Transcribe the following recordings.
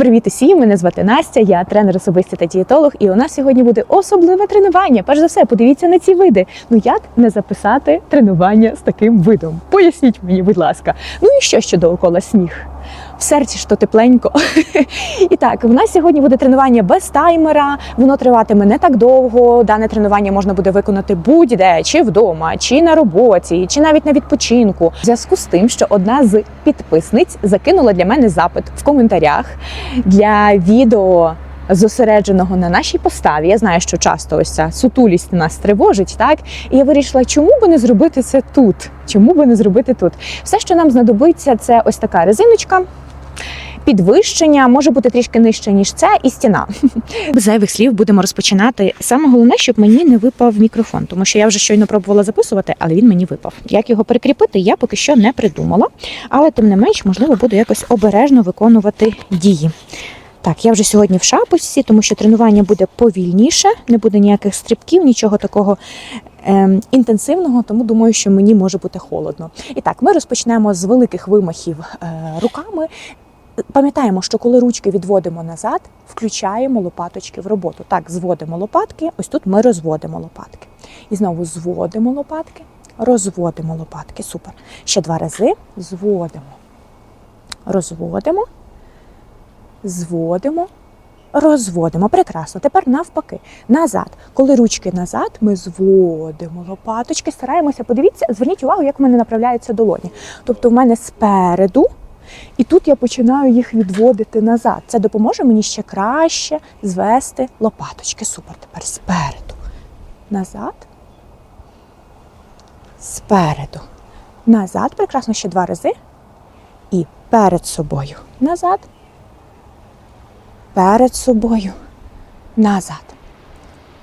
Привіт усім! Мене звати Настя, я тренер особистий та дієтолог, і у нас сьогодні буде особливе тренування. Перш за все, подивіться на ці види. Ну як не записати тренування з таким видом? Поясніть мені, будь ласка. Ну і що ще довкола сніг? В серці то тепленько. І так, в нас сьогодні буде тренування без таймера. Воно триватиме не так довго. Дане тренування можна буде виконати будь-де, чи вдома, чи на роботі, чи навіть на відпочинку. В зв'язку з тим, що одна з підписниць закинула для мене запит в коментарях для відео. Зосередженого на нашій поставі. Я знаю, що часто ось ця сутулість нас тривожить, так? І я вирішила, чому би не зробити це тут? Чому би не зробити тут? Все, що нам знадобиться, це ось така резиночка. Підвищення може бути трішки нижче, ніж це, і стіна. Без зайвих слів будемо розпочинати. Саме головне, щоб мені не випав мікрофон, тому що я вже щойно пробувала записувати, але він мені випав. Як його перекріпити, я поки що не придумала, але тим не менш, можливо, буду якось обережно виконувати дії. Так, я вже сьогодні в шапочці, тому що тренування буде повільніше, не буде ніяких стрибків, нічого такого ем, інтенсивного, тому думаю, що мені може бути холодно. І так, ми розпочнемо з великих вимахів е, руками. Пам'ятаємо, що коли ручки відводимо назад, включаємо лопаточки в роботу. Так, зводимо лопатки, ось тут ми розводимо лопатки. І знову зводимо лопатки, розводимо лопатки. Супер. Ще два рази зводимо, розводимо, зводимо, розводимо. Прекрасно. Тепер навпаки. Назад. Коли ручки назад, ми зводимо лопаточки, стараємося, подивіться, зверніть увагу, як в мене направляються долоні. Тобто в мене спереду. І тут я починаю їх відводити назад. Це допоможе мені ще краще звести лопаточки. Супер. Тепер спереду. Назад. Спереду. Назад. Прекрасно ще два рази. І перед собою. Назад. Перед собою. Назад.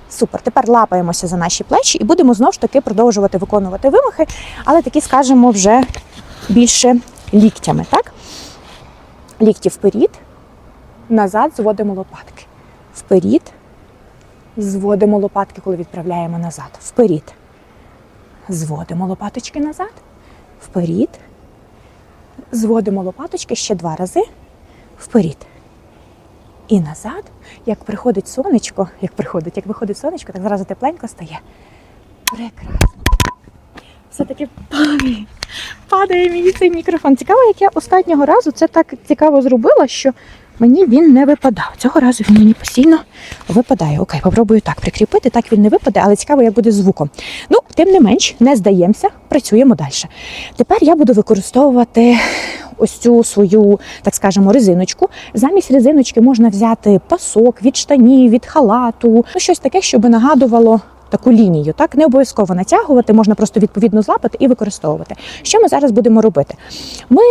Супер. Тепер лапаємося за наші плечі і будемо знову ж таки продовжувати виконувати вимахи, але такі, скажемо, вже більше ліктями, так? Лікті вперед, назад зводимо лопатки. Вперед, зводимо лопатки, коли відправляємо назад. Вперед. Зводимо лопаточки назад. Вперед. Зводимо лопаточки ще два рази. Вперед. І назад. Як приходить сонечко, як приходить, як виходить сонечко, так зразу тепленько стає. Прекрасно. Все-таки падає. Падає мені цей мікрофон. Цікаво, як я останнього разу це так цікаво зробила, що мені він не випадав. Цього разу він мені постійно випадає. Окей, попробую так прикріпити, так він не випаде, але цікаво, як буде звуком. Ну, тим не менш, не здаємося, працюємо далі. Тепер я буду використовувати ось цю свою, так скажемо, резиночку. Замість резиночки можна взяти пасок від штанів, від халату, ну щось таке, щоб нагадувало. Таку лінію, так не обов'язково натягувати, можна просто відповідно злапати і використовувати. Що ми зараз будемо робити? Ми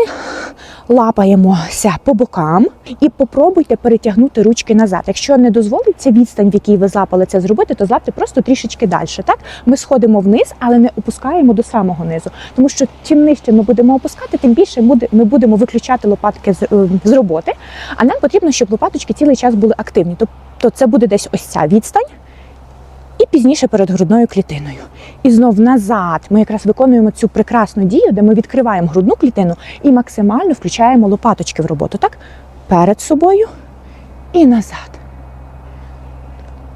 лапаємося по бокам і попробуйте перетягнути ручки назад. Якщо не дозволиться відстань, в якій ви злапали це зробити, то злапте просто трішечки далі. Так ми сходимо вниз, але не опускаємо до самого низу, тому що чим нижче ми будемо опускати, тим більше ми будемо виключати лопатки з, е, роботи. А нам потрібно, щоб лопаточки цілий час були активні. Тобто це буде десь ось ця відстань пізніше перед грудною клітиною. І знов назад ми якраз виконуємо цю прекрасну дію, де ми відкриваємо грудну клітину і максимально включаємо лопаточки в роботу. Так? Перед собою і назад.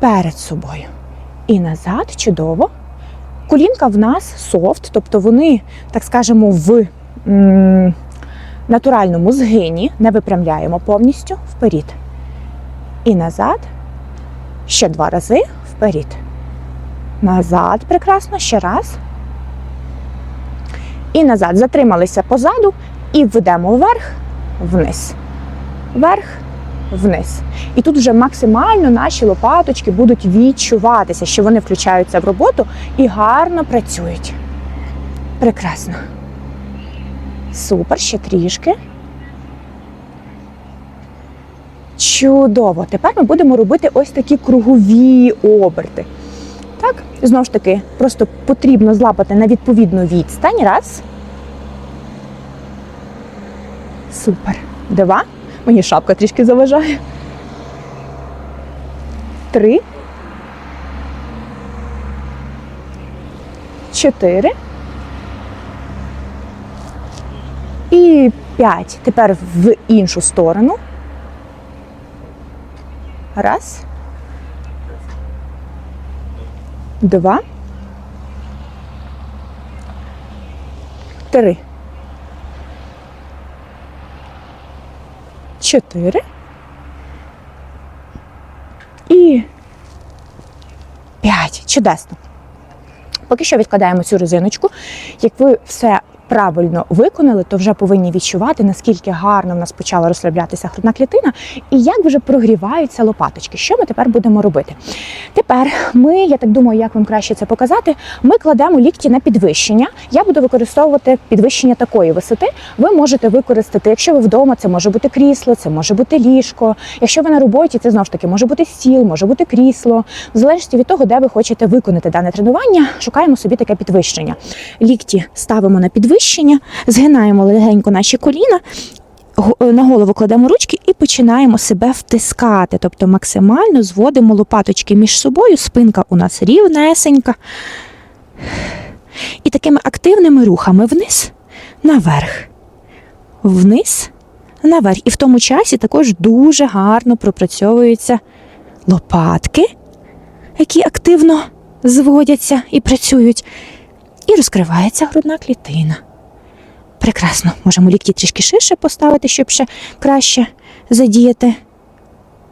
Перед собою. І назад. Чудово. Колінка в нас софт, тобто вони, так скажемо, в м, натуральному згині не випрямляємо повністю вперед. І назад. Ще два рази вперед. Назад, прекрасно, ще раз. І назад. Затрималися позаду і ведемо вверх, вниз. Вверх, вниз. І тут вже максимально наші лопаточки будуть відчуватися, що вони включаються в роботу і гарно працюють. Прекрасно. Супер, ще трішки. Чудово. Тепер ми будемо робити ось такі кругові оберти. Так, знову ж таки, просто потрібно злапати на відповідну відстань. Раз. Супер. Два. Мені шапка трішки заважає. Три. Чотири. І п'ять. Тепер в іншу сторону. Раз. Два. Три. Чотири. І п'ять. Чудесно. Поки що відкладаємо цю резиночку. Як ви все правильно виконали, то вже повинні відчувати, наскільки гарно в нас почала розслаблятися грудна клітина і як вже прогріваються лопаточки. Що ми тепер будемо робити? Тепер ми, я так думаю, як вам краще це показати, ми кладемо лікті на підвищення. Я буду використовувати підвищення такої висоти. Ви можете використати, якщо ви вдома, це може бути крісло, це може бути ліжко. Якщо ви на роботі, це знову ж таки може бути стіл, може бути крісло. В залежності від того, де ви хочете виконати дане тренування, шукаємо собі таке підвищення. Лікті ставимо на підвищення, згинаємо легенько наші коліна. е, На голову кладемо ручки і починаємо себе втискати, тобто максимально зводимо лопаточки між собою, спинка у нас рівнесенька. І такими активними рухами вниз, наверх, вниз, наверх. І в тому часі також дуже гарно пропрацьовуються лопатки, які активно зводяться і працюють. І розкривається грудна клітина. Прекрасно. Можемо лікті трішки ширше поставити, щоб ще краще задіяти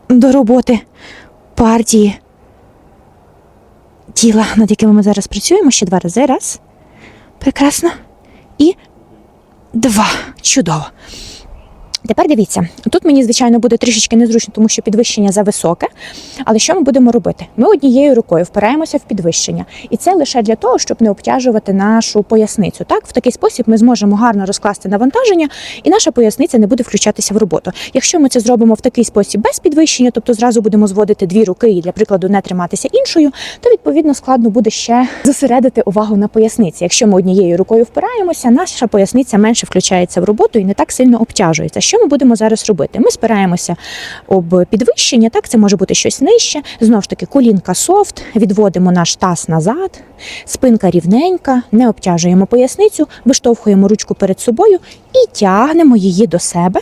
до роботи партії тіла, над якими ми зараз працюємо. Ще два рази. Раз. Прекрасно. І два. Чудово. Тепер дивіться, тут мені, звичайно, буде трішечки незручно, тому що підвищення зависоке. Але що ми будемо робити? Ми однією рукою впираємося в підвищення, і це лише для того, щоб не обтяжувати нашу поясницю. Так, в такий спосіб ми зможемо гарно розкласти навантаження, і наша поясниця не буде включатися в роботу. Якщо ми це зробимо в такий спосіб без підвищення, тобто зразу будемо зводити дві руки і для прикладу не триматися іншою, то відповідно складно буде ще зосередити увагу на поясниці. Якщо ми однією рукою впираємося, наша поясниця менше включається в роботу і не так сильно обтяжується. Що ми будемо зараз робити? Ми спираємося об підвищення, так це може бути щось нижче. Знову ж таки, колінка софт, відводимо наш таз назад, спинка рівненька, не обтяжуємо поясницю, виштовхуємо ручку перед собою і тягнемо її до себе.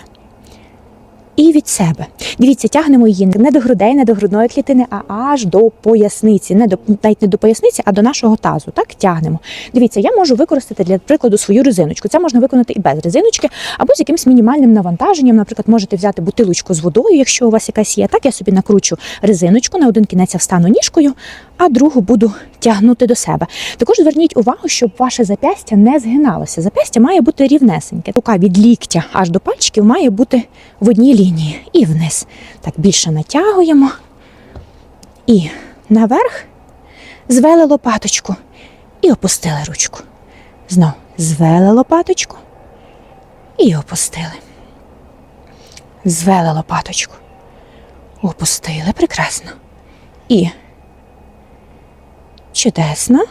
І від себе. Дивіться, тягнемо її не до грудей, не до грудної клітини, а аж до поясниці. Не до навіть не до поясниці, а до нашого тазу. Так тягнемо. Дивіться, я можу використати для прикладу свою резиночку. Це можна виконати і без резиночки, або з якимось мінімальним навантаженням. Наприклад, можете взяти бутилочку з водою, якщо у вас якась є. Так я собі накручу резиночку, на один кінець я встану ніжкою, а другу буду тягнути до себе. Також зверніть увагу, щоб ваше зап'ястя не згиналося. Зап'ястя має бути рівнесеньке. Рука від ліктя аж до пальчиків має бути в одній лінії і вниз. Так більше натягуємо. І наверх звели лопаточку і опустили ручку. Знов звели лопаточку і опустили. Звели лопаточку. Опустили. Прекрасно. І чудесно.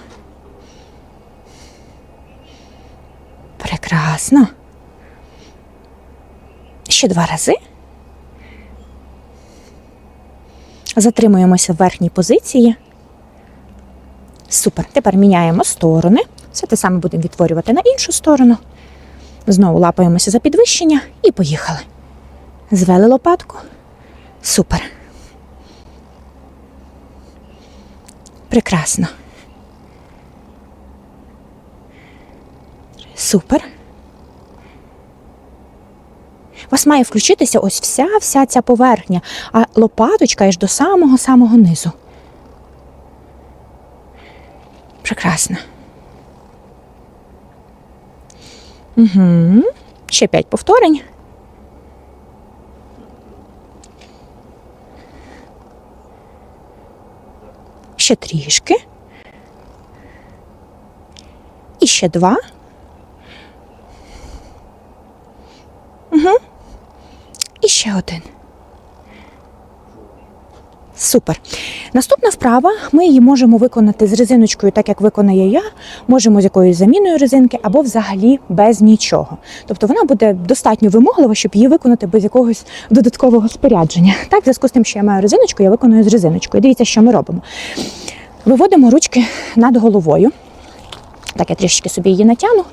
Прекрасно. Ще два рази. Затримуємося в верхній позиції. Супер. Тепер міняємо сторони. Все те саме будемо відтворювати на іншу сторону. Знову лапаємося за підвищення і поїхали. Звели лопатку. Супер. Прекрасно. Супер. У вас має включитися ось вся вся ця поверхня, а лопаточка аж до самого-самого низу. Прекрасно. Угу. Ще п'ять повторень. Ще трішки. І ще два. Угу. І ще один. Супер. Наступна вправа. Ми її можемо виконати з резиночкою, так як виконає я. Можемо з якоюсь заміною резинки або взагалі без нічого. Тобто вона буде достатньо вимоглива, щоб її виконати без якогось додаткового спорядження. Так, в зв'язку з тим, що я маю резиночку, я виконую з резиночкою. Дивіться, що ми робимо. Виводимо ручки над головою. Так, я трішки собі її натягну.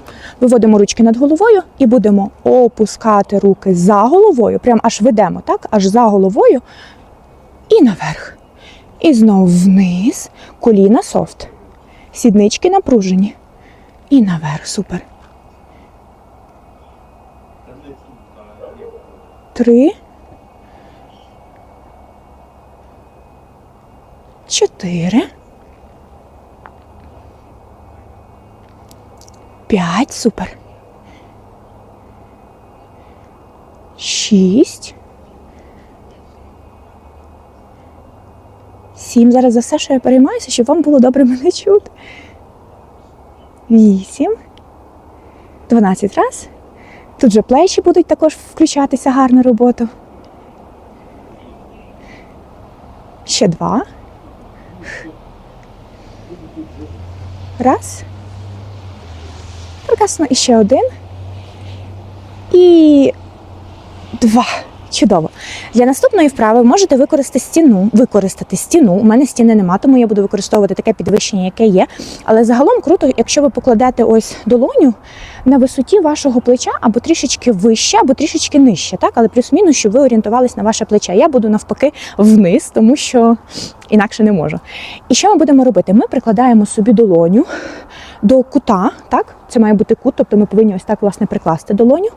Виводимо ручки над головою і будемо опускати руки за головою, прям аж ведемо, так, аж за головою. І наверх. І знову вниз. Коліна софт. Сіднички напружені. І наверх. Супер. Три. Чотири. П'ять. Супер. Шість. Сім. Зараз за все, що я переймаюся, щоб вам було добре мене чути. Вісім. Дванадцять раз. Тут же плечі будуть також включатися гарну роботу. Ще два. Раз. Прекрасно. І ще один. І два. Чудово. Для наступної вправи можете використати стіну. Використати стіну. У мене стіни нема, тому я буду використовувати таке підвищення, яке є. Але загалом круто, якщо ви покладете ось долоню на висоті вашого плеча або трішечки вище, або трішечки нижче, так? Але плюс-мінус, щоб ви орієнтувались на ваше плече. Я буду навпаки вниз, тому що інакше не можу. І що ми будемо робити? Ми прикладаємо собі долоню до кута, так? Це має бути кут, тобто ми повинні ось так власне прикласти долоню.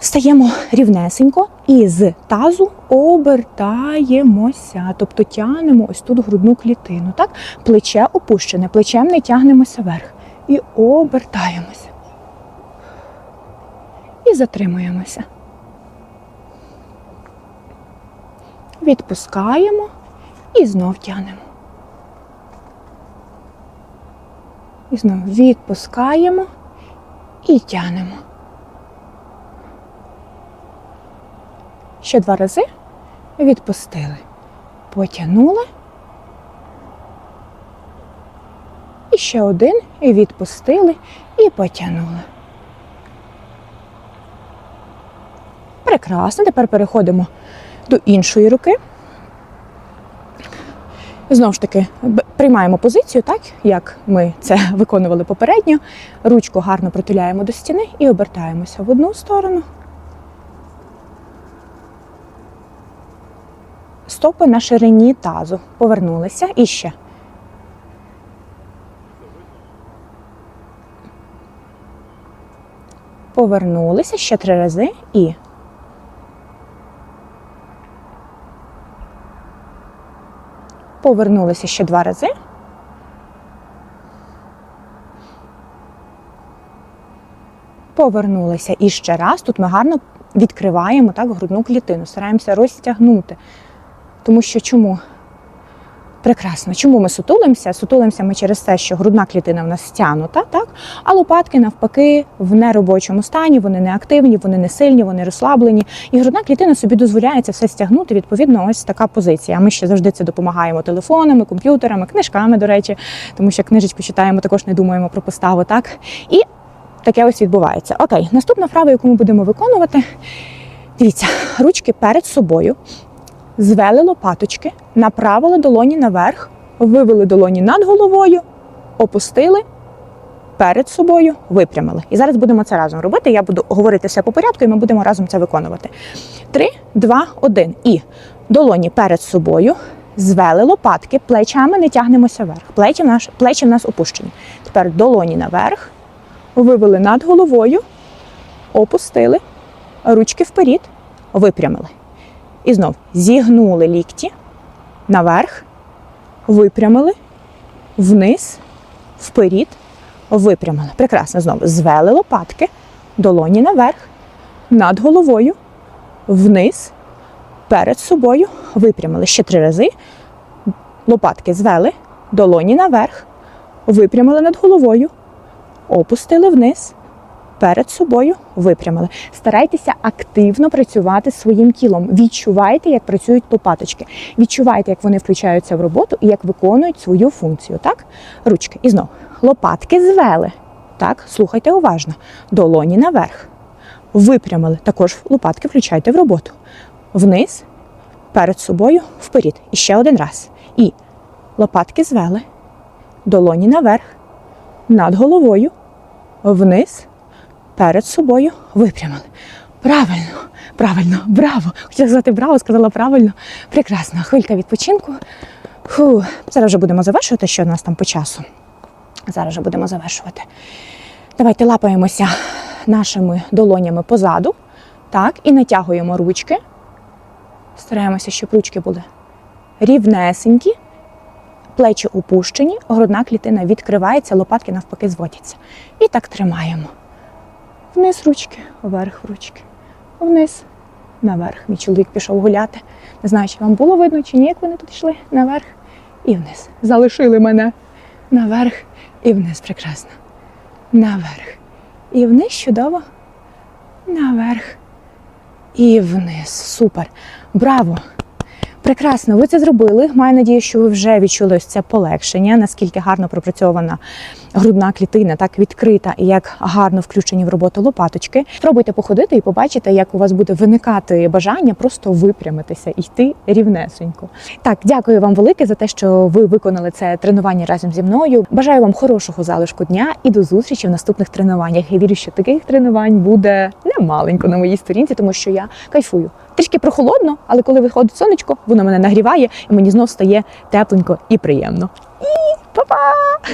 Стаємо рівнесенько і з тазу обертаємося, тобто тягнемо ось тут грудну клітину. Так? Плече опущене, плечем не тягнемося вверх. І обертаємося. І затримуємося. Відпускаємо і знов тягнемо. І знов відпускаємо і тягнемо. Ще два рази відпустили. Потягнули. І ще один і відпустили і потягнули. Прекрасно. Тепер переходимо до іншої руки. Знову ж таки, приймаємо позицію, так як ми це виконували попередньо. Ручку гарно притуляємо до стіни і обертаємося в одну сторону. Стопи на ширині тазу. Повернулися і ще. Повернулися ще три рази і. Повернулися ще два рази. Повернулися і ще раз. Тут ми гарно відкриваємо так грудну клітину, стараємося розтягнути. Тому що чому? Прекрасно. Чому ми сутулимося? Сутулимося ми через те, що грудна клітина в нас стягнута, так? а лопатки навпаки в неробочому стані, вони не активні, вони не сильні, вони розслаблені. І грудна клітина собі дозволяє це все стягнути. Відповідно, ось така позиція. Ми ще завжди це допомагаємо телефонами, комп'ютерами, книжками, до речі, тому що книжечку читаємо, також не думаємо про поставу. Так? І таке ось відбувається. Окей, наступна вправа, яку ми будемо виконувати. Дивіться, ручки перед собою звели лопаточки, направили долоні наверх, вивели долоні над головою, опустили перед собою, випрямили. І зараз будемо це разом робити. Я буду говорити все по порядку, і ми будемо разом це виконувати. Три, два, один. І долоні перед собою. Звели лопатки, плечами не тягнемося вверх. Плечі в, наш, плечі в нас опущені. Тепер долоні наверх, вивели над головою, опустили, ручки вперед, випрямили. І знов зігнули лікті наверх, випрямили, вниз, вперед, випрямили. Прекрасно. Знову звели лопатки, долоні наверх, над головою, вниз, перед собою, випрямили. Ще три рази. Лопатки звели, долоні наверх, випрямили над головою, опустили вниз, перед собою випрямили. Старайтеся активно працювати своїм тілом. Відчувайте, як працюють лопаточки. Відчувайте, як вони включаються в роботу і як виконують свою функцію. Так? Ручки. І знов. Лопатки звели. Так, слухайте уважно. Долоні наверх. Випрямили. Також лопатки включайте в роботу. Вниз, перед собою, вперед. І ще один раз. І лопатки звели. Долоні наверх. Над головою. Вниз перед собою випрямили. Правильно, правильно, браво. Хотіла сказати браво, сказала правильно. Прекрасно. Хвилька відпочинку. Фу. Зараз вже будемо завершувати, що у нас там по часу. Зараз вже будемо завершувати. Давайте лапаємося нашими долонями позаду. Так, і натягуємо ручки. Стараємося, щоб ручки були рівнесенькі, плечі опущені, грудна клітина відкривається, лопатки навпаки зводяться. І так тримаємо. Вниз ручки, вверх ручки, вниз, наверх. Мій чоловік пішов гуляти. Не знаю, чи вам було видно, чи ні, як вони тут йшли. Наверх і вниз. Залишили мене наверх і вниз. Прекрасно. Наверх. І вниз чудово. Наверх. І вниз. Супер. Браво! Прекрасно, ви це зробили. Маю надію, що ви вже відчули ось це полегшення, наскільки гарно пропрацьована грудна клітина, так відкрита і як гарно включені в роботу лопаточки. Спробуйте походити і побачите, як у вас буде виникати бажання просто випрямитися і йти рівнесенько. Так, дякую вам велике за те, що ви виконали це тренування разом зі мною. Бажаю вам хорошого залишку дня і до зустрічі в наступних тренуваннях. Я вірю, що таких тренувань буде немаленько на моїй сторінці, тому що я кайфую. Трішки прохолодно, але коли виходить сонечко, воно мене нагріває і мені знов стає тепленько і приємно. І па-па!